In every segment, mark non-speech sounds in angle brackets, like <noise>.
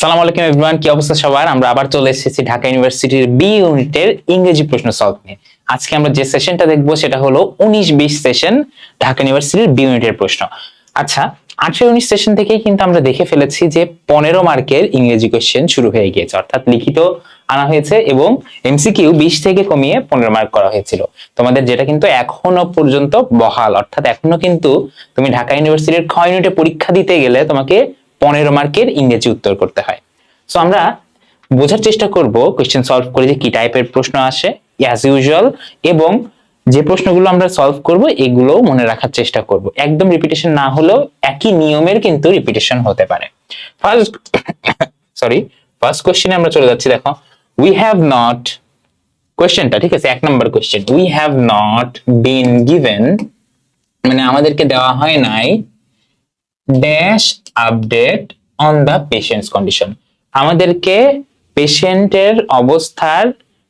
আসসালামু আলাইকুম এভরিওয়ান কি অবস্থা সবার? আমরা আবার চলে এসেছি ঢাকা ইউনিভার্সিটির বি ইউনিটের ইংরেজি প্রশ্ন সলভ নিয়ে। আজকে আমরা যে সেশনটা দেখব, সেটা হলো উনিশ বিশ সেশন ঢাকা ইউনিভার্সিটির বি ইউনিটের প্রশ্ন। আচ্ছা আঠারো উনিশ সেশন থেকেই কিন্তু আমরা দেখে ফেলেছি যে পনেরো মার্কের ইংরেজি কোয়েশ্চেন শুরু হয়ে গিয়েছে, অর্থাৎ লিখিত আনা হয়েছে এবং এমসিকিউ বিশ থেকে কমিয়ে পনেরো মার্ক করা হয়েছিল। তোমাদের যেটা কিন্তু এখনও পর্যন্ত বহাল, অর্থাৎ এখনও কিন্তু তুমি ঢাকা ইউনিভার্সিটির খ ইউনিটে পরীক্ষা দিতে গেলে তোমাকে পনেরো মার্কের ইংরেজি উত্তর করতে হয়। সো আমরা বোঝার চেষ্টা করব কোয়েশ্চেন সলভ করে যে কি টাইপের প্রশ্ন আসে অ্যাজ ইউজুয়াল এবং যে প্রশ্নগুলো আমরা সলভ করব, এগুলো মনে রাখার চেষ্টা করব। একদম রিপিটেশন না হলেও একই নিয়মের কিন্তু রিপিটেশন হতে পারে। ফার্স্ট সরি ফার্স্ট কোশ্চেনে আমরা চলে যাচ্ছি, দেখো। উই হ্যাভ নট কোয়েশ্চেনটা ঠিক আছে? এক নম্বর question we have not been given মানে আমাদেরকে দেওয়া হয় নাই dash update on the patient's condition আমাদেরকে পেশেন্টের অবস্থার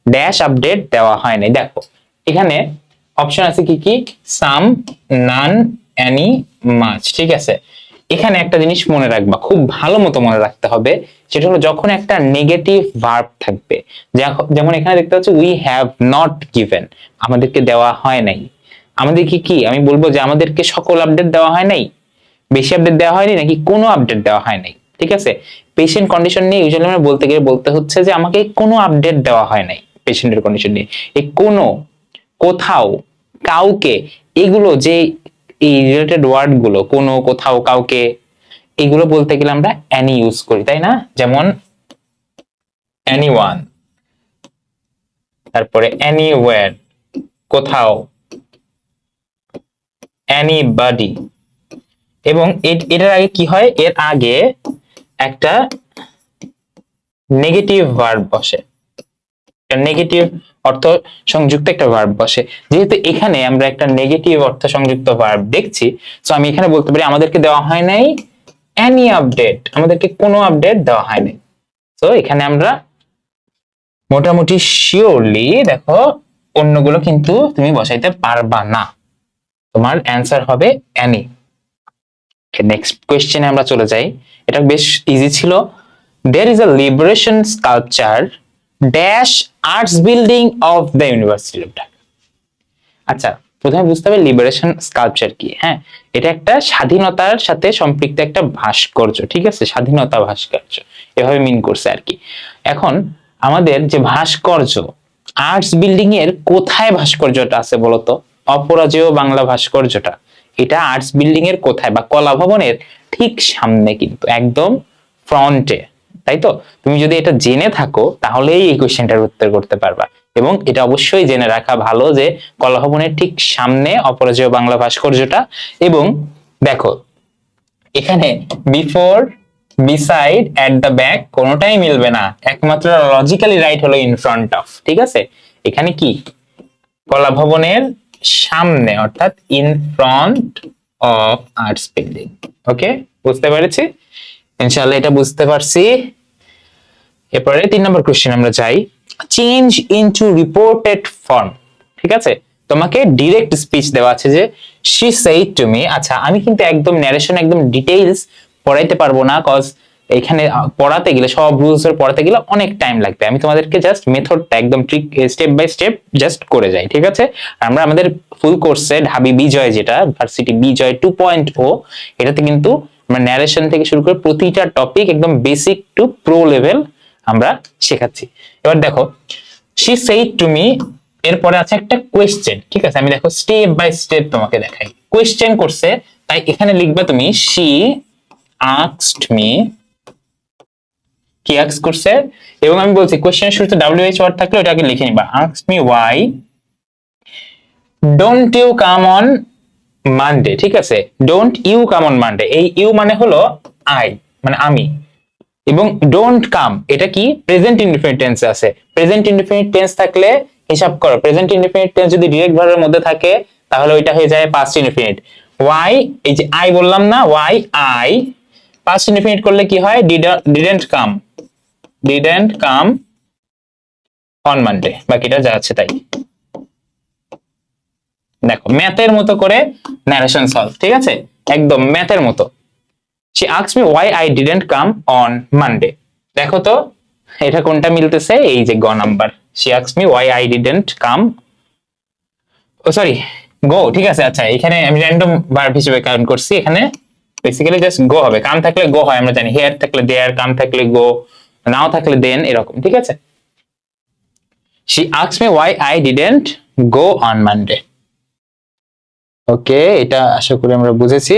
ড্যাশ আপডেট দেওয়া হয় নাই দেখো, এখানে অপশন আছে কি কি? সাম নান অ্যানি মাছ ঠিক আছে? এখানে একটা জিনিস মনে রাখবা, খুব ভালো মতো মনে রাখতে হবে, সেটা হলো যখন একটা নেগেটিভ ভার্ব থাকবে যেমন এখানে দেখতে পাচ্ছি উই হ্যাভ নট গিভেন আমাদেরকে দেওয়া হয় নাই। আমাদেরকে কি আমি বলব যে আমাদেরকে সকল আপডেট দেওয়া হয় নাই? বেশি আপডেট দেওয়া হয়নি নাকি কোনো আপডেট দেওয়া হয় নাই, ঠিক আছে? পেশেন্ট কন্ডিশন নিয়ে ইউজুয়ালি আমরা বলতে গেলে বলতে হচ্ছে যে আমাকে কোনো আপডেট দেওয়া হয় নাই পেশেন্টের কন্ডিশন নিয়ে। এই কোনো, কোথাও, কাউকে, এগুলো যে এই রিলেটেড ওয়ার্ডগুলো, কোনো, কোথাও, কাউকে, এগুলো বলতে গেলে আমরা অ্যানি ইউজ করি, তাই না? যেমন অ্যানি ওয়ান তারপরে অ্যানিওয়ার কোথাও অ্যানিবডি এবং এটার আগে কি হয়? এর আগে একটা নেগেটিভ ভার্ব বসে। নেগেটিভ অর্থ সংযুক্ত একটা ভার্ব বসে। যেহেতু এখানে আমরা একটা নেগেটিভ অর্থ সংযুক্ত ভার্ব দেখছি তো আমি এখানে বলতে পারি আমাদেরকে দেওয়া হয় নাই এনি আপডেট আমাদেরকে কোনো আপডেট দেওয়া হয় নাই। তো এখানে আমরা মোটামুটি শিওরলি দেখো, অন্যগুলো কিন্তু তুমি বসাইতে পারবা না। তোমার অ্যান্সার হবে অ্যানি নেক্সট কোয়েশ্চেনে আমরা চলে যাই। এটা বেশ ইজি ছিল। There is a liberation sculpture dash arts building of the university of Dhaka আচ্ছা প্রথমে বুঝতে হবে লিবারেশন স্কাল্পচার কি হ্যাঁ? এটা একটা স্বাধীনতার সাথে সম্পৃক্ত একটা ভাস্কর্য, ঠিক আছে? স্বাধীনতা ভাস্কর্য। এভাবে মিন করছে আর কি। এখন আমাদের যে ভাস্কর্য আর্টস বিল্ডিং এর কোথায় ভাস্কর্যটা আছে বলতো? অপরাজেয় বাংলা ভাস্কর্যটা। এটা আর্টস বিল্ডিং এর কোথায় বা কলা ভবনের ঠিক সামনে কিন্তু, একদম ফ্রন্টে তাই তো? তুমি যদি এটা জেনে থাকো তাহলেই এই কোশ্চেনটার উত্তর করতে পারবা। এবং এটা অবশ্যই জেনে রাখা ভালো যে কলা ভবনের ঠিক সামনে অপরাজেয় বাংলা ভাস্কর্যটা এবং দেখো, এখানে before beside at the back কোনোটাই মিলবে না। একমাত্র লজিক্যালি রাইট হলো ইন ফ্রন্ট অফ ঠিক আছে? এখানে কি? কলা ভবনের সামনে, অর্থাৎ in front of arts building okay বুঝতে পেরেছি? ইনশাআল্লাহ এটা বুঝতে পারছি। এরপরে তিন নম্বর কোশ্চেন আমরা যাই। চেঞ্জ ইনটু রিপোর্টেড ফর্ম ঠিক আছে? তোমাকে ডিরেক্ট স্পিচ দেওয়া আছে যে শি সেইড টু মি আচ্ছা আমি কিন্তু একদম ন্যারেশন একদম ডিটেইলস পড়াইতে পারব না কজ এখানে পড়াতে গেলে, সব রুলস এর পড়াতে গেলে অনেক টাইম লাগবে। আমি তোমাদেরকে জাস্ট মেথডটা একদম trick step by step just করে যাই, ঠিক আছে? আমরা আমাদের ফুল কোর্সে ঢাবি বিজয় যেটা varsity Bijoy two point O এটাতে কিন্তু আমরা ন্যারেশন থেকে শুরু করে প্রতিটা টপিক একদম বেসিক টু প্রো লেভেল আমরা শেখাচ্ছি। এবার দেখো শি সেইড টু মি এরপরে আছে একটা কোয়েশ্চেন ঠিক আছে? আমি দেখো স্টেপ বাই স্টেপ তোমাকে দেখাই। কোয়েশ্চেন করছে, তাই এখানে লিখবে তুমি শি আস্কড মি কি আস্ক করছে? এবং আমি বলছি কোয়েশ্চেনের শুরুতে ডাব্লিউ এইচ ওয়ার্ড থাকলে ওটাকে লিখে নিবা। Ask me why don't you come on Monday ঠিক আছে? Don't you come on Monday এই ইউ মানে হলো আই মানে আমি। এবং ডোন্ট কাম এটা কি? প্রেজেন্ট ইনডিফিনিট টেন্সে আছে। প্রেজেন্ট ইনডিফিনিট টেন্স থাকলে হিসাব করো। প্রেজেন্ট ইনডিফিনিট টেন্স যদি ডিরেক্ট ভার্বের মধ্যে থাকে, তাহলে ওইটা হয়ে যায় পাস্ট ইনডিফিনিট ওয়াই এই যে আই বললাম না ওয়াই আই পাস্ট ইনডিফিনিট করলে কি হয়? Didn't come didn't come on Monday বাকিটা যা আছে তাই। দেখো ম্যাথের মতো করে ন্যারেশন সলভ ঠিক আছে? একদম ম্যাথের মতো। She asked me why I didn't come on Monday. দেখো তো, এটা কোনটা মিলতেছে? এই যে গ number. She asks me why I didn't come oh sorry go ঠিক আছে? আচ্ছা এখানে আমি র্যান্ডম ভার্ব হিসেবে কাউন্ট করছি। এখানে বেসিক্যালি জাস্ট গো হবে। কাম থাকলে গো হয়, আমরা জানি। হেয়ার থাকলে দেয়ার কাম থাকলে গো নাও থাকলে দেন এরকম, ঠিক আছে? She asks me why I didn't go on Monday okay এটা আশা করি আমরা বুঝেছি।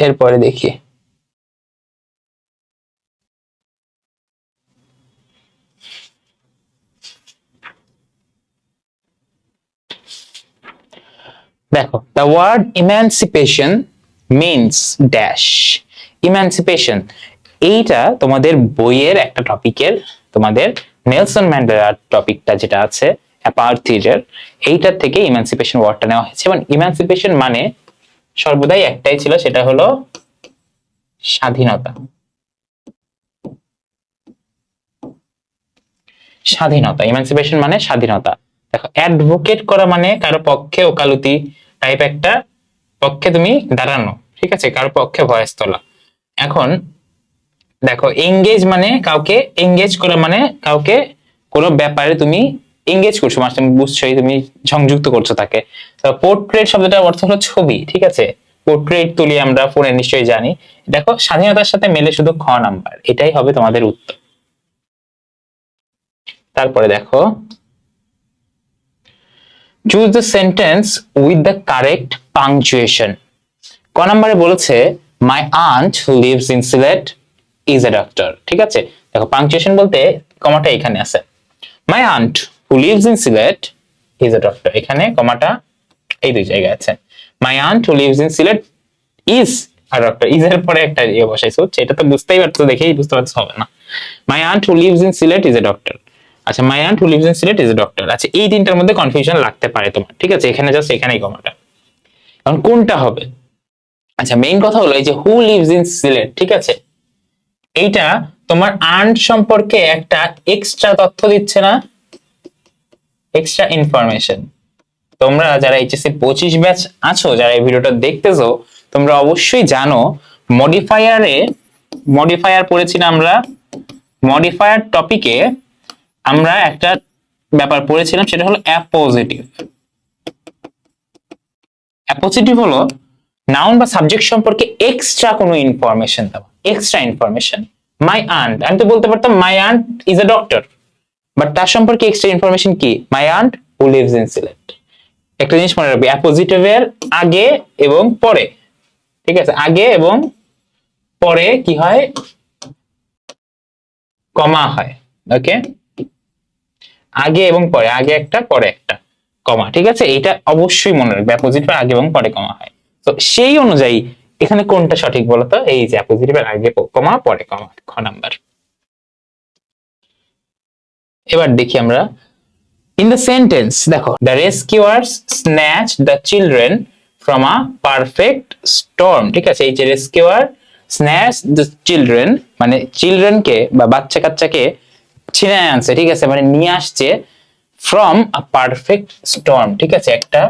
এরপরে দেখি। দেখো the word emancipation means dash emancipation এইটা তোমাদের বইয়ের একটা টপিকের তোমাদের নেলসন ম্যান্ডেলার টপিকটা যেটা আছে, অ্যাপার্থিজের, এইটার থেকে ইমানসিপেশন ওয়ার্ডটা নেওয়া হয়েছে। এবং ইমানসিপেশন মানে সর্বদাই একটাই ছিল, সেটা হলো স্বাধীনতা। স্বাধীনতা ইমানসিপেশন মানে স্বাধীনতা। দেখো অ্যাডভোকেট করা মানে কারও পক্ষে ওকালতি টাইপ একটা পক্ষে তুমি দাঁড়ানো, ঠিক আছে? কারও পক্ষে ভয়েস তোলা। এখন দেখো এঙ্গেজ মানে কাউকে এঙ্গেজ করা মানে কাউকে কোনো ব্যাপারে তুমি এঙ্গেজ করছ মানে তুমি বুঝছোই তুমি সংযুক্ত করছ তাকে। পোর্ট্রেট শব্দটার অর্থ হলো ছবি, ঠিক আছে? পোর্ট্রেট তুলি আমরা ফোনে নিশ্চয়ই জানি। দেখো, স্বাধীনতার সাথে মেলে শুধু খ নাম্বার, এটাই হবে তোমাদের উত্তর। তারপরে দেখো choose the sentence with the correct punctuation ক নাম্বারে বলেছে my aunt who lives in Sylhet is a doctor ঠিক আছে? দেখো পাংচুয়েশন বলতে কমাটা এখানে আছে। My aunt who lives in Sylhet is a doctor এখানে কমাটা এই দুই জায়গায় আছে। My aunt who lives in Sylhet is R doctor is এর পরে একটা ইয়ে বসাইছো এটা তো বুঝতেই পারছ, দেখেই বুঝতে পারছ, হবে না। My aunt who lives in Sylhet is a doctor আচ্ছা my aunt who lives in Sylhet is a doctor আচ্ছা এই তিনটার মধ্যে কনফিউশন লাগতে পারে তোমার, ঠিক আছে? এখানে জাস্ট এখানেই কমাটা এখন কোনটা হবে? আচ্ছা মেইন কথা হলো এই যে হু লিভস ইন সিলেট ঠিক আছে? এইটা তোমার আর্ন সম্পর্কে একটা এক্সট্রা তথ্য দিচ্ছে না। এক্সট্রা ইনফরমেশন তোমরা যারা এইচএসসি পঁচিশ ব্যাচ আছো, যারা এই ভিডিওটা দেখতেছো, তোমরা অবশ্যই জানো মডিফায়ারে মডিফায়ার পড়েছি না আমরা মডিফায়ার টপিকে আমরা একটা ব্যাপার পড়েছিলাম, সেটা হলো অ্যাপোজিটিভ অ্যাপোজিটিভ হলো নাউন বা সাবজেক্ট সম্পর্কে এক্সট্রা কোনো ইনফরমেশন দেওয়া। এক্সট্রা ইনফরমেশন মাই আন্ট আমি তো বলতে পারতাম my aunt is a doctor but তার সম্পর্কে এক্সট্রা ইনফরমেশন কি? My aunt who lives in Sylhet একটা জিনিস মনে রাখবে অ্যাপোজিটিভের আগে এবং পরে, ঠিক আছে? আগে এবং পরে কি হয়? কমা হয় ওকে আগে এবং পরে, আগে একটা, পরে একটা, কমা, ঠিক আছে? এটা অবশ্যই মনে রাখবে অ্যাপোজিটিভের আগে এবং পরে কমা হয়। তো সেই অনুযায়ী এখানে কোনটা সঠিক বলতো? এই যে অ্যাপোজিটিভের আগে কমা, পরে কমা, খ নাম্বার। এবার দেখি আমরা। ইন দ্য সেন্টেন্স দেখো the rescuers snatch the children from a perfect storm ঠিক আছে? এই যে রেস্কিউয়ার স্ন্যাচ দ্য চিলড্রেন মানে চিলড্রেনকে বা বাচ্চা কাচ্চাকে ছিনে আনছে, ঠিক আছে? মানে নিয়ে আসছে ফ্রম আ পারফেক্ট স্টর্ম ঠিক আছে? একটা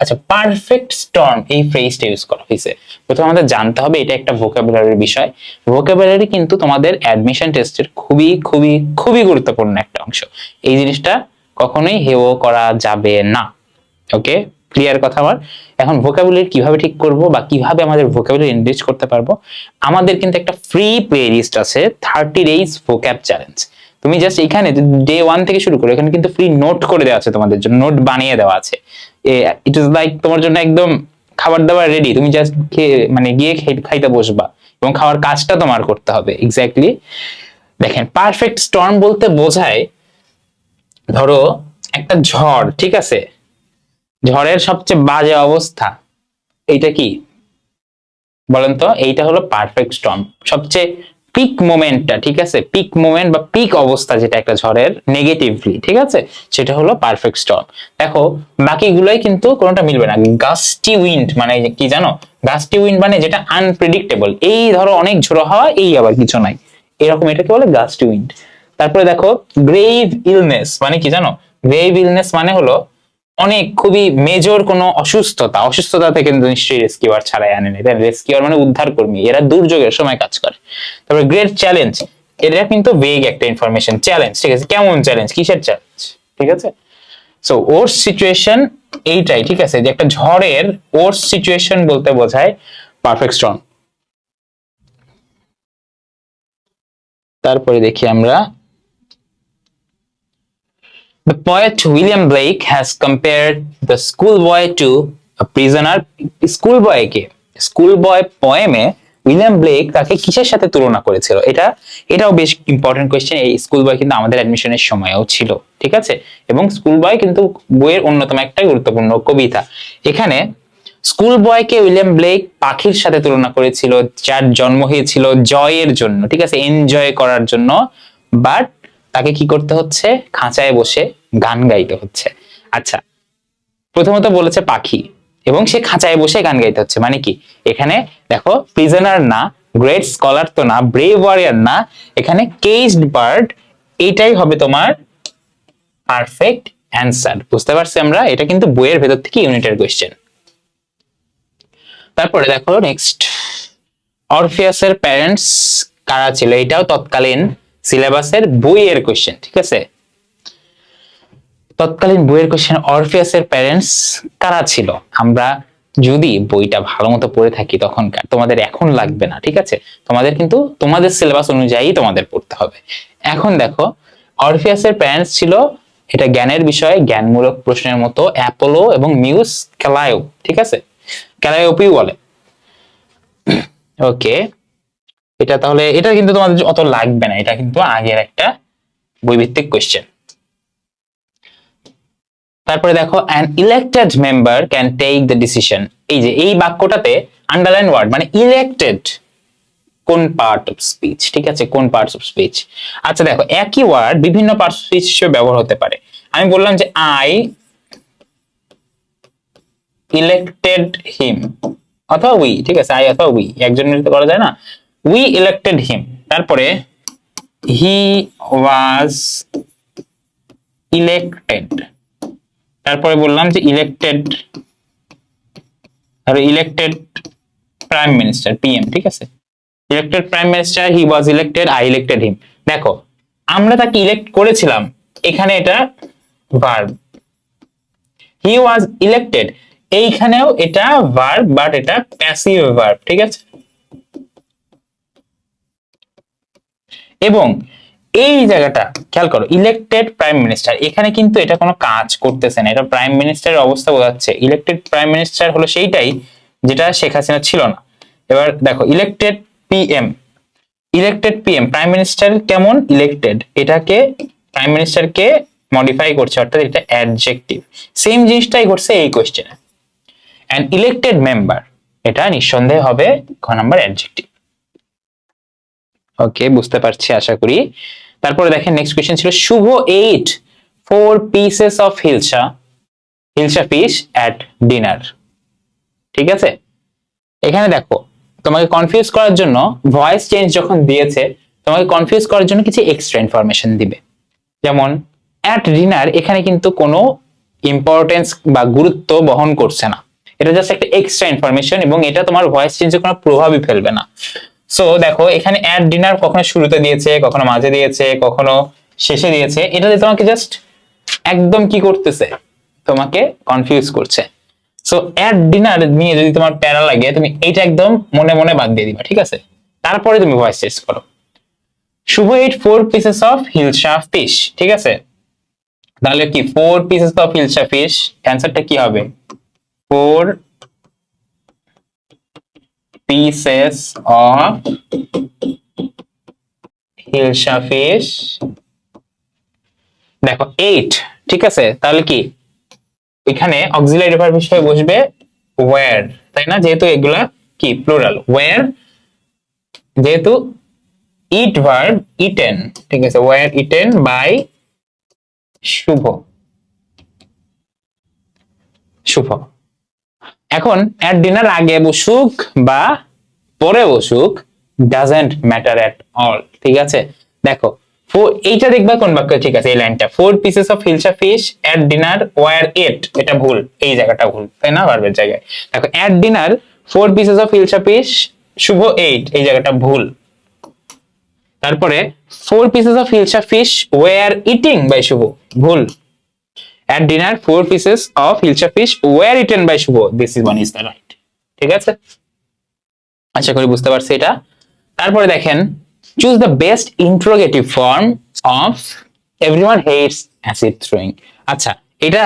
আচ্ছা পারফেক্ট স্টর্ম এই ফ্রেজটা ইউজ করা হয়েছে। প্রথমে আমাদের জানতে হবে এটা একটা ভোকাবুলারির বিষয়। ভোকাবুলারি কিন্তু তোমাদের অ্যাডমিশন টেস্টের খুবই খুবই খুবই গুরুত্বপূর্ণ একটা অংশ। এই জিনিসটা কখনোই হেও করা যাবে না। ওকে ক্লিয়ার কথা আমার? এখন ভোকাবুলারি কীভাবে ঠিক করব বা কীভাবে আমাদের ভোকাবুলারি এনরিচ করতে পারব? আমাদের কিন্তু একটা ফ্রি প্লে লিস্ট আছে থার্টি ডেইজ ভোক্যাব চ্যালেঞ্জ তুমি জাস্ট এখানে ডে ওয়ান থেকে শুরু করো এখানে কিন্তু ফ্রি নোট করে দেওয়া আছে তোমাদের জন্য নোট বানিয়ে দেওয়া আছে। ইট ইজ লাইক তোমার জন্য একদম খাবার দাবার রেডি তুমি জাস্ট মানে গিয়ে খাইতে বসবা এবং খাওয়ার কাজটা তোমার করতে হবে এক্স্যাক্টলি দেখেন পারফেক্ট স্টর্ম বলতে বোঝায়, ধরো একটা ঝড়, ঠিক আছে? ঝড়ের সবচেয়ে বাজে অবস্থা, এইটা কি? বলেন তো, এইটা হলো পারফেক্ট স্টর্ম সবচেয়ে পিক মোমেন্টটা ঠিক আছে? পিক মোমেন্ট বা পিক অবস্থা যেটা একটা ঝড়ের নেগেটিভলি ঠিক আছে? সেটা হলো পারফেক্ট স্টর্ম দেখো, বাকিগুলোই কিন্তু কোনোটা মিলবে না। গাস্টি উইন্ড মানে কি জানো? গাস্টি উইন্ড মানে যেটা আনপ্রেডিক্টেবল এই ধরো অনেক ঝোড়ো হাওয়া, এই আবার কিছু নাই। এরকম এটাকে বলে গাস্টি উইন্ড তারপরে দেখো গ্রেভ ইলনেস মানে কি জানো? গ্রেভ ইলনেস মানে হলো অনেক খুবই মেজর কোনো অসুস্থতা অসুস্থতা থেকে কিন্তু নিশ্চয়ই রেস্কিউয়ার ছাড়াই আনেনি, তাই রেস্কিউয়ার মানে উদ্ধার কর্মী, এরা দুর্যোগের সময় কাজ করে। তারপরে গ্রেট চ্যালেঞ্জ এটা কিন্তু বেগ একটা ইনফরমেশন চ্যালেঞ্জ ঠিক আছে? কেমন চ্যালেঞ্জ কিসের চ্যালেঞ্জ ঠিক আছে? সো ওর সিচুয়েশন এইটাই, ঠিক আছে? যে একটা ঝড়ের ওর সিচুয়েশন বলতে বোঝায় পারফেক্ট স্টর্ম তারপরে দেখি আমরা The poet William Blake has compared the schoolboy to a prisoner. Schoolboy কে স্কুলবয় পোয়েমে উইলিয়াম ব্লেক তাকে কিসের সাথে তুলনা করেছিল? এটা, এটাও বেশ ইম্পর্টেন্ট কোয়েশ্চেন এই স্কুল বয় কিন্তু আমাদের অ্যাডমিশনের সময়ও ছিল, ঠিক আছে? এবং স্কুল বয় কিন্তু বইয়ের অন্যতম একটা গুরুত্বপূর্ণ কবিতা। এখানে স্কুল বয়কে উইলিয়াম ব্লেক পাখির সাথে তুলনা করেছিল, যার জন্ম হয়েছিল জয়ের জন্য, ঠিক আছে? এনজয় করার জন্য বাট তাকে কি করতে হচ্ছে? খাঁচায় বসে গান গাইতে হচ্ছে। আচ্ছা প্রথমত বলেছে পাখি এবং সে খাঁচায় বসে গান গাইতে হচ্ছে। মানে কি? এখানে দেখো প্রিজনার না গ্রেট স্কলার তো না ব্রেভ ওয়ারিয়ার না, এখানে কেজড বার্ড এটাই হবে তোমার পারফেক্ট অ্যান্সার বুঝতে পারছি আমরা? এটা কিন্তু বইয়ের ভেতর থেকে ইউনিটের কোয়েশ্চেন তারপরে দেখো নেক্সট অরফিয়াসের প্যারেন্টস কারা ছিল? এটাও তৎকালীন সিলেবাসের বইয়ের কোয়েশ্চেন ঠিক আছে? তৎকালীন বইয়ের কোশ্চেন অরফিয়াসের প্যারেন্টস কারা ছিল? আমরা যদি বইটা ভালো মতো পড়ে থাকি তখনকার, তোমাদের এখন লাগবে না, ঠিক আছে? তোমাদের কিন্তু তোমাদের সিলেবাস অনুযায়ী তোমাদের পড়তে হবে। এখন দেখো অরফিয়াসের প্যারেন্টস ছিল, এটা জ্ঞানের বিষয়ে, জ্ঞানমূলক প্রশ্নের মতো অ্যাপোলো এবং মিউস ক্যালায়ো ঠিক আছে? ক্যালায়োপি বলে। <clears throat> ওকে এটা তাহলে, এটা কিন্তু তোমাদের অত লাগবে না, এটা কিন্তু আগের একটা বইভিত্তিক কোশ্চেন তারপরে দেখো an elected member can take the decision এই যে, এই বাক্যটাতে আন্ডারলাইন ওয়ার্ড মানে ইলেক্টেড কোন পার্ট অফ স্পিচ ঠিক আছে? কোন পার্টস অফ স্পিচ আচ্ছা দেখো, একই ওয়ার্ড বিভিন্ন পার্টস অফ স্পিচ হিসেবে ব্যবহার হতে পারে। আমি বললাম যে আই ইলেক্টেড হিম অথবা উই ঠিক আছে? আই অথবা উই একজনের তো করা যায় না? উই ইলেক্টেড হিম তারপরে হি ওয়াজ ইলেক্টেড তারপরে বললাম যে ইলেক্টেড আর ইলেক্টেড প্রাইম মিনিস্টার পিএম ঠিক আছে? Elected prime minister he was elected I elected him দেখো, আমরা তাকে ইলেক্ট করেছিলাম, এখানে এটা ভার্ব হি ওয়াজ ইলেক্টেড এইখানেও এটা ভার্ব বাট এটা প্যাসিভ ভার্ব ঠিক আছে? এবং এই জায়গাটা খেয়াল করো ইলেক্টেড প্রাইম মিনিস্টার এখানে কিন্তু এটা কোনো কাজ করতেছে না, এটা প্রাইম মিনিস্টারের অবস্থা বোঝাচ্ছে। ইলেক্টেড প্রাইম মিনিস্টার হলো সেইটাই যেটা শেখ হাসিনা ছিল না। এবার দেখো elected PM elected PM prime minister কেমন? ইলেক্টেড এটাকে প্রাইম মিনিস্টারকে মডিফাই করছে, অর্থাৎ এটা অ্যাডজেক্টিভ সেম জিনিসটাই ঘটছে এই কোয়েশ্চেনে অ্যান্ড ইলেক্টেড মেম্বার এটা নিঃসন্দেহে হবে খ নাম্বার অ্যাডজেক্টিভ ওকে বুঝতে পারছি, আশা করি। তারপরে দেখেন নেক্সট কোয়েশ্চেন ছিল, Shuvo eight four pieces of hilsa hilsa fish at dinner ঠিক আছে? এখানে দেখো, তোমাকে কনফিউজ করার জন্য ভয়েস চেঞ্জ যখন দিয়েছে, তোমাকে কনফিউজ করার জন্য কিছু এক্সট্রা ইনফরমেশন দিবে। যেমন অ্যাট ডিনার এখানে কিন্তু কোনো ইম্পর্টেন্স বা গুরুত্ব বহন করছে না। এটা জাস্ট একটা এক্সট্রা ইনফরমেশন এবং এটা তোমার ভয়েস চেঞ্জে কোনো প্রভাবই ফেলবে না। সো দেখো, এখানে অ্যাট ডিনার কখনো শুরুতে দিয়েছে, কখনো মাঝে দিয়েছে, কখনো শেষে দিয়েছে। এটাতে তোমাকে জাস্ট একদম কি করতেছে? তোমাকে কনফিউজ করছে। সো অ্যাট ডিনার নিয়ে যদি তোমার প্যারা লাগে, তুমি এইটা একদম মনে মনে বাদ দিয়ে দিবা, ঠিক আছে? তারপরে তুমি ভয়েস চেঞ্জ করো। Shuvo eight four pieces of hilsa fish ঠিক আছে? তাহলে কি four pieces of hilsa fish অ্যান্সারটা কি হবে? Four pieces of hilsa fish দেখো এইট ঠিক আছে? তাহলে কি? এখানে অক্সিলারি ভার্ব হিসেবে বসবে ওয়্যার তাই না? যেহেতু এগুলা কি? প্লুরাল ওয়্যার যেহেতু ইট ভার্ব ইটেন ঠিক আছে? Were eaten by Shuvo. Shuvo. এখন অ্যাট ডিনার আগে বসুক বা পরে বসুক ডাজেন্ট ম্যাটার অ্যাট অল ঠিক আছে? দেখো এইটা দেখবা কোন বাক্য? ঠিক আছে, এই লাইনটা four pieces of hilsa fish at dinner were ate এটা ভুল, এই জায়গাটা ভুল, তাই না? ভার্বের জায়গায়। দেখো at dinner four pieces of hilsa fish Shuvo eight এই জায়গাটা ভুল। তারপরে four pieces of hilsa fish were eating by Shuvo, ভুল। At dinner four pieces of hilsa fish were eaten by Shuvo this is one is the right ঠিক আছে? আশা করি বুঝতে পারছি এটা। তারপরে দেখেন choose the best interrogative form of everyone hates acid throwing আচ্ছা এটা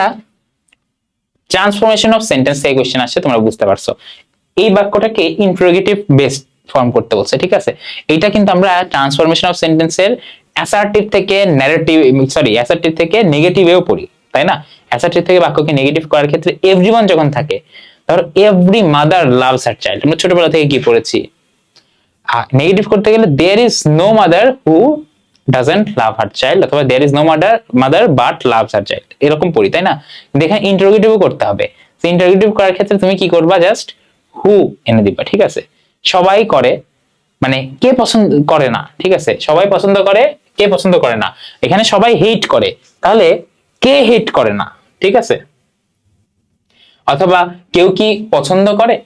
ট্রান্সফরমেশন অফ সেন্টেন্স থেকে কোশ্চেন আসছে তোমরা বুঝতে পারছ। এই বাক্যটাকে ইন্ট্রোগেটিভ বেসড ফর্ম করতে বলছে, ঠিক আছে? এটা কিন্তু আমরা ট্রান্সফরমেশন অফ সেন্টেন্সের অ্যাসার্টিভ থেকে ন্যারেটিভ সরি অ্যাসার্টিভ থেকে নেগেটিভেও পড়ি। তাই না? অ্যাসার্টিভ থেকে বাক্যকে নেগেটিভ করার ক্ষেত্রে এভরিওয়ান যখন থাকে, ধরো every mother loves her child আমরা ছোটবেলা থেকে কি পড়েছি? নেগেটিভ করতে গেলে there is no mother who doesn't love her child অথবা there is no mother mother but loves her child এরকম পড়ি, তাই না? এখানে ইন্টারোগেটিভও করতে হবে। ইন্টারোগেটিভ করার ক্ষেত্রে তুমি কি করবা? জাস্ট হু এনে দিবা, ঠিক আছে? সবাই করে মানে কে পছন্দ করে না, ঠিক আছে? সবাই পছন্দ করে, কে পছন্দ করে না? এখানে সবাই হেট করে। তাহলে কে হেট করে না, ঠিক আছে? অথবা কেউ কি পছন্দ করে?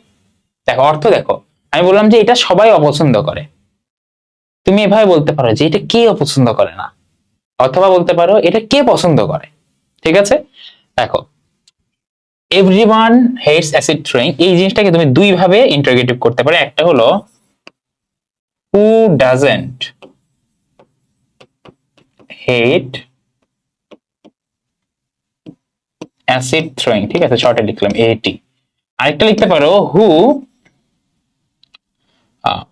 দেখো, অর্থ দেখো, আমি বললাম যে এটা সবাই অপছন্দ করে। তুমি এভাবে বলতে পারো যে এটা কে অপছন্দ করে না? অথবা বলতে পারো এটা কে পছন্দ করে, ঠিক আছে? দেখো এভরিওয়ান হেটস অ্যাসিড থ্রোয়িং এই জিনিসটাকে তুমি দুই ভাবে ইন্টারগেটিভ করতে পারো। একটা হলো who doesn't hate acid throwing ঠিক আছে? শর্টে লিখলাম এটি আরেকটা লিখতে পারো who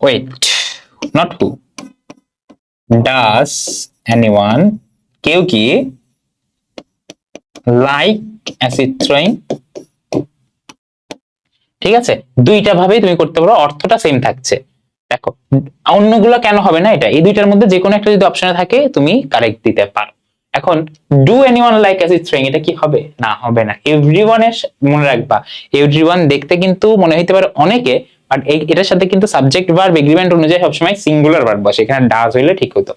wait not who does anyone কেউ কি লাইক অ্যাসিড থ্রোয়িং ঠিক আছে? দুইটা ভাবেই তুমি করতে পারো, অর্থটা সেম থাকছে। দেখো, অন্যগুলো কেন হবে না এটা? এই দুইটার মধ্যে যে কোনো একটা যদি অপশনে থাকে, তুমি কারেক্ট দিতে পারো। এখন do anyone like acid throwing এটা কি হবে? না হবে না। এভরিওয়ানের মনে রাখবা। এভরিওয়ান দেখতে কিন্তু মনে হইতে পারে অনেকে বাট এটার সাথে কিন্তু সাবজেক্ট ভার্ব এগ্রিমেন্ট অনুযায়ী সবসময় সিঙ্গুলার ভার্ব বসে। এখানে ডাজ হইলে ঠিক হতো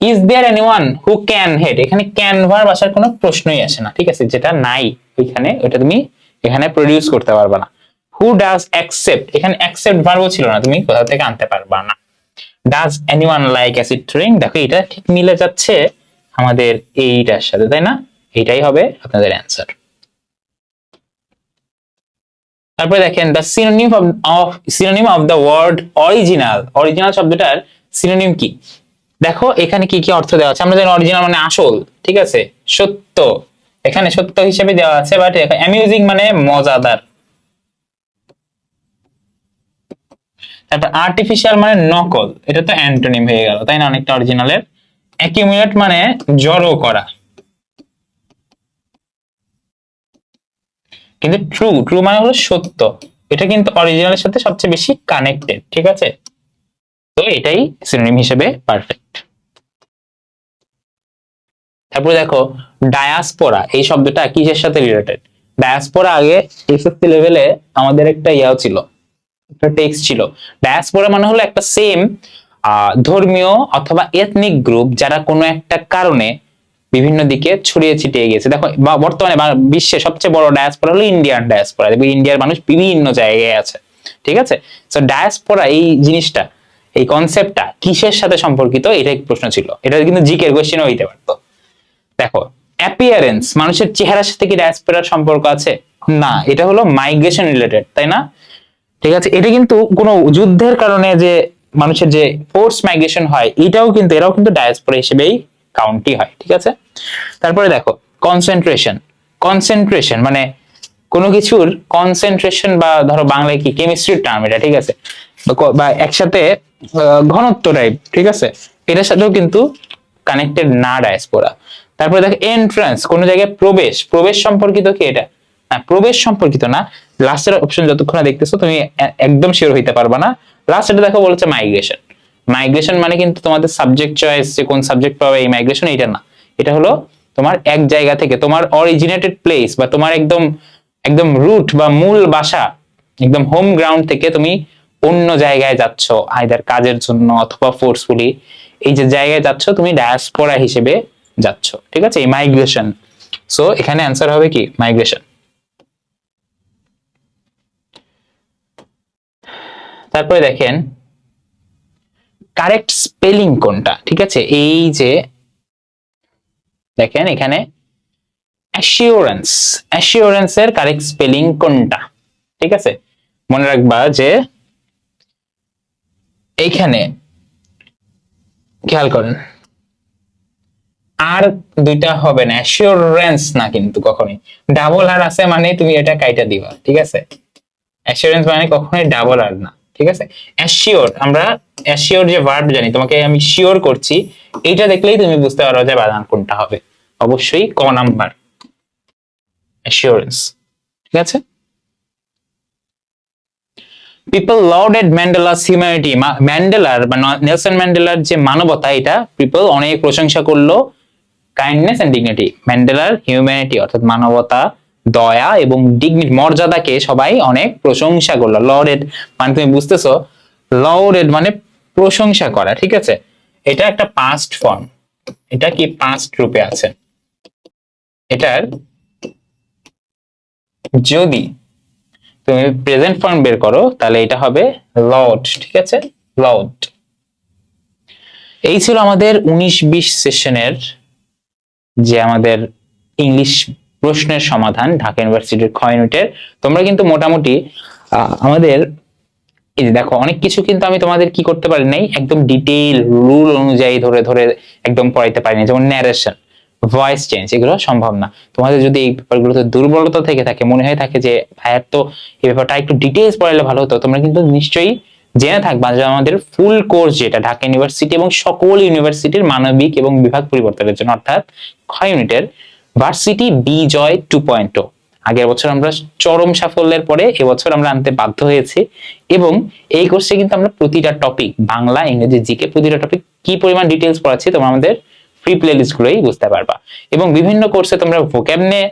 is there anyone who can hate এখানে ক্যান ভার্ব আসার কোনো প্রশ্নই আসে না, ঠিক আছে? যেটা নাই ওইখানে ওটা তুমি এখানে প্রডিউস করতে পারবে না। হু ডাজ অ্যাকসেপ্ট এখানে অ্যাকসেপ্ট ভার্বও ছিল না, তুমি কোথা থেকে আনতে পারবা না। Does anyone like acid throwing দেখো, এটা ঠিক মিলে যাচ্ছে আমাদের এইটার সাথে, তাই না? এটাই হবে আপনাদের অ্যান্সার তারপরে দেখেন the synonym of synonym of the word original original শব্দটার সিনোনিম কি? দেখো, এখানে কি কি অর্থ দেওয়া আছে? আমরা জানি অরিজিনাল মানে আসল, ঠিক আছে? সত্য। এখানে সত্য হিসেবে দেওয়া আছে বাট অ্যামিউজিং মানে মজাদার। তারপর আর্টিফিশিয়াল মানে নকল, এটা তো অ্যান্টোনিম হয়ে গেল, তাই না? অনেকটা অরিজিনালের অ্যাকিউমুলেট মানে জড়ো করা। কিন্তু ট্রু ট্রু মানে হলো সত্য। এটা কিন্তু অরিজিনালের সাথে সবচেয়ে বেশি কানেক্টেড ঠিক আছে? তো এটাই সিনোনিম হিসেবে পারফেক্ট তারপরে দেখো ডায়াসপোরা এই শব্দটা কিসের সাথে রিলেটেড ডায়াসপোরা আগে এসএসসি লেভেলে আমাদের একটা ইয়াও ছিল, একটা টেক্সট ছিল। ডায়াসপোরা মানে হলো একটা সেম ধর্মীয় অথবা এথনিক গ্রুপ যারা কোনো একটা কারণে বিভিন্ন দিকে ছড়িয়ে ছিটিয়ে গেছে দেখো বর্তমানে বিশ্বে সবচেয়ে বড় ডায়াসপোরা হলো ইন্ডিয়ান ডায়াসপোরা ইন্ডিয়ার মানুষ বিভিন্ন জায়গায় আছে, ঠিক আছে? তো ডায়াসপোরা এই জিনিসটা, এই কনসেপ্টটা কিসের সাথে সম্পর্কিত? এটা প্রশ্ন ছিল। এটা কিন্তু জিকের কোশ্চেনও হইতে পারতো দেখো অ্যাপিয়ারেন্স মানুষের চেহারার সাথে কি ডায়াসপোরার সম্পর্ক আছে? না, এটা হলো মাইগ্রেশন রিলেটেড তাই না? ঠিক আছে? এটা কিন্তু কোনো যুদ্ধের কারণে যে মানুষের যে ফোর্স মাইগ্রেশন হয়, এটাও কিন্তু, এরাও কিন্তু ডায়াসপোরা হিসেবেই কাউন্টই হয়, ঠিক আছে? তারপরে দেখো কনসেন্ট্রেশন কনসেন্ট্রেশন মানে কোনো কিছুর কনসেন্ট্রেশন বা ধরো বাংলায় কি কেমিস্ট্রির টার্ম এটা, ঠিক আছে? বা একসাথে ঘনত্ব টাইপ ঠিক আছে? এটার সাথেও কিন্তু কানেক্টেড না ডায়াসপোরা তারপরে দেখো এন্ট্রান্স কোন জায়গায় প্রবেশ প্রবেশ সম্পর্কিত কি এটা? প্রবেশ সম্পর্কিত না। লাস্টের অপশন যতক্ষণ দেখতেছো, তুমি একদম শিওর হইতে পারবা না। লাস্ট দেখো, বলেছে মাইগ্রেশন মাইগ্রেশন মানে কিন্তু তোমাদের সাবজেক্ট চয়েস যে কোন সাবজেক্ট পাবে এই মাইগ্রেশন এটা না। এটা হলো তোমার এক জায়গা থেকে, তোমার অরিজিনেটেড প্লেস বা তোমার একদম একদম রুট বা মূল বাসা, একদম হোম গ্রাউন্ড থেকে তুমি অন্য জায়গায় যাচ্ছ আইদার কাজের জন্য অথবা ফোর্সফুলি এই যে জায়গায় যাচ্ছ, তুমি ডায়াসপোরা হিসেবে যাচ্ছ, ঠিক আছে? এই মাইগ্রেশন সো এখানে অ্যান্সার হবে কি? মাইগ্রেশন তারপরে দেখেন কারেক্ট স্পেলিং কোনটা? ঠিক আছে? এই যে, দেখেন এখানে অ্যাসিওরেন্স অ্যাসিওরেন্স এর কারেক্ট স্পেলিং কোনটা? ঠিক আছে? মনে রাখবা যে, এইখানে, খেয়াল করেন, আর দুইটা হবে না অ্যাসিওরেন্স না কিন্তু কখনোই। ডাবল আর আছে মানে তুমি এটা কাইটা দিবা, ঠিক আছে? অ্যাসিওরেন্স মানে কখনোই ডাবল আর না। ঠিক আছে? অ্যাসিওর আমরা অ্যাসিওর যে ভার্ব জানি, তোমাকে আমি শিওর করছি, এইটা দেখলেই তুমি বুঝতে পারো যে বানান কোনটা হবে। অবশ্যই ক নাম্বার। অ্যাসিওরেন্স ঠিক আছে? পিপল লাউডেড ম্যান্ডেলাস হিউম্যানিটি ম্যান্ডেলার বা নেলসন ম্যান্ডেলার যে মানবতা, এটা পিপল অনেক প্রশংসা করল কাইন্ডনেস এন্ড ডিগনিটি ম্যান্ডেলার হিউম্যানিটি অর্থাৎ মানবতা দয়া এবং ডিগনিটি মর্যাদাকে সবাই অনেক প্রশংসা করল। লর্ডেড মানে তুমি বুঝতেছো লর্ডেড মানে প্রশংসা করা, ঠিক আছে? এটা একটা পাস্ট ফর্ম এটা কি পাস্ট রূপে আছে? এটার যদি তুমি প্রেজেন্ট ফর্ম বের করো, তাহলে এটা হবে লড ঠিক আছে? লড এই ছিল আমাদের উনিশ বিশ সেশনের যে আমাদের ইংলিশ প্রশ্নের সমাধান ঢাকা ইউনিভার্সিটির ক্ষয় ইউনিটের। তোমরা কিন্তু মোটামুটি আমাদের, এই যে দেখো, অনেক কিছু কিন্তু আমি তোমাদের কি করতে পারি নাই, একদম ডিটেইল রুল অনুযায়ী ধরে ধরে একদম পড়াইতে পারিনি যেমন ন্যারেশন ভয়েস চেঞ্জ এগুলো সম্ভব না। তোমাদের যদি এই ব্যাপারগুলোতে দুর্বলতা থেকে থাকে, মনে হয়ে থাকে যে ভাইয়ার তো এই ব্যাপারটা একটু ডিটেলস পড়াইলে ভালো হতো, তোমরা কিন্তু নিশ্চয়ই জেনে থাকবা যে আমাদের ফুল কোর্স যেটা ঢাকা ইউনিভার্সিটি এবং সকল ইউনিভার্সিটির মানবিক এবং বিভাগ পরিবর্তনের জন্য, অর্থাৎ ক্ষয় ইউনিটের ভার্সিটি বি জয় টু পয়েন্ট আগের বছর আমরা চরম সাফল্যের পরে এবছর আমরা আনতে বাধ্য হয়েছি এবং এই কোর্সে কিন্তু আমরা প্রতিটা টপিক বাংলা, ইংরেজি জিকে প্রতিটা টপিক কি পরিমাণ ডিটেলস পড়াচ্ছি তোমরা আমাদের ফ্রি প্লে লিস্ট গুলোই বুঝতে পারবা। এবং বিভিন্ন কোর্সে তোমরা ভোক্যাব নিয়ে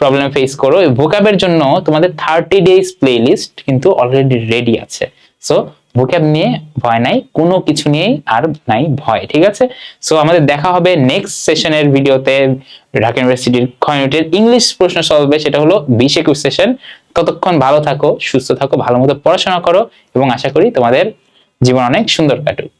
প্রবলেম ফেস করো। ভোক্যাবের জন্য তোমাদের থার্টি ডেজ প্লে লিস্ট কিন্তু অলরেডি রেডি আছে। সো ভোক্যাব নিয়ে ভয় নাই, কোনো কিছু নিয়েই আর নাই ভয়, ঠিক আছে? সো আমাদের দেখা হবে নেক্সট সেশনের ভিডিওতে ঢাকা ইউনিভার্সিটির কমিউনিটির ইংলিশ প্রশ্ন সলভে সেটা হলো বিশ একুশ সেশন ততক্ষণ ভালো থাকো, সুস্থ থাকো, ভালো মতো পড়াশোনা করো, এবং আশা করি তোমাদের জীবন অনেক সুন্দর কাটুক।